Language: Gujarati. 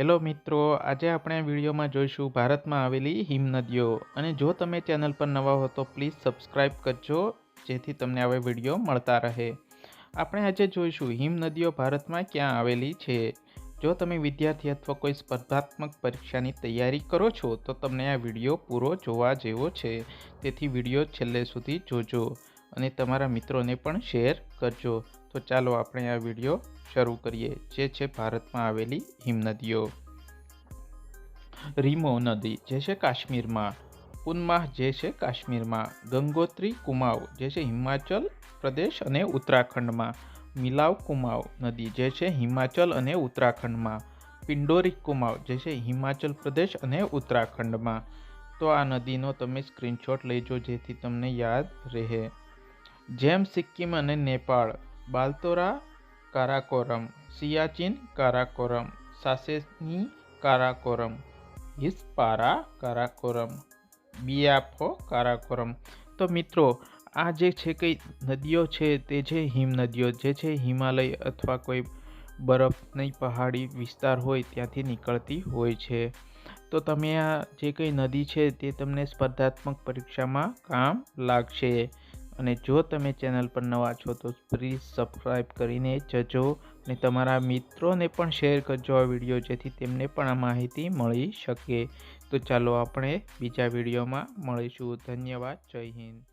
હેલો મિત્રો, આજે આપણે વિડીયોમાં જોઈશું ભારતમાં આવેલી હિમનદીઓ અને જો તમે ચેનલ પર નવા હો તો પ્લીઝ સબસ્ક્રાઈબ કરજો, જેથી તમને આવા વીડિયો મળતા રહે. આપણે આજે જોઈશું હિમનદીઓ ભારતમાં ક્યાં આવેલી છે. જો તમે વિદ્યાર્થી અથવા કોઈ સ્પર્ધાત્મક પરીક્ષાની તૈયારી કરો છો તો તમને આ વીડિયો પૂરો જોવા જેવો છે. તેથી વીડિયો છેલ્લે સુધી જોજો. અને તમારા મિત્રોને પણ શેર કરજો. તો ચાલો આપણે આ વીડિયો શરૂ કરીએ. જે છે ભારતમાં આવેલી હિમનદીઓ. રીમો નદી જે છે કાશ્મીરમાં. પુનમાહ જે છે કાશ્મીરમાં. ગંગોત્રી કુમાવ જે છે હિમાચલ પ્રદેશ અને ઉત્તરાખંડમાં. મિલાવ કુમાવ નદી જે છે હિમાચલ અને ઉત્તરાખંડમાં. પિંડોરી કુમાવ જે છે હિમાચલ પ્રદેશ અને ઉત્તરાખંડમાં. તો આ નદીનો તમે સ્ક્રીનશોટ લેજો જેથી તમને યાદ રહે. જેમ સિક્કિમ અને નેપાળ, બાલતોરા, કારાકોરમ, સિયાચીન, કારાકોરમ, સાસેની કારાકોરમ, હિસ્પારા, કારાકોરમ, બિયાફો, કારાકોરમ. તો મિત્રો, આ જે છે કંઈ નદીઓ છે તે છે હિમ નદીઓ. જે છે હિમાલય અથવા કોઈ બરફની પહાડી વિસ્તાર હોય ત્યાંથી નીકળતી હોય છે. તો તમે આ જે કંઈ નદી છે તે તમને સ્પર્ધાત્મક પરીક્ષામાં કામ લાગશે. અને જો તમે ચેનલ પર નવા છો, તો પ્લીઝ સબસ્ક્રાઈબ કરીને જજો અને તમારા મિત્રોને પણ શેર કરજો આ વીડિયો, જેથી તેમને પણ આ માહિતી મળી શકે. તો ચાલો આપણે બીજા વિડીયોમાં મળીશું. ધન્યવાદ. જય હિન્દ.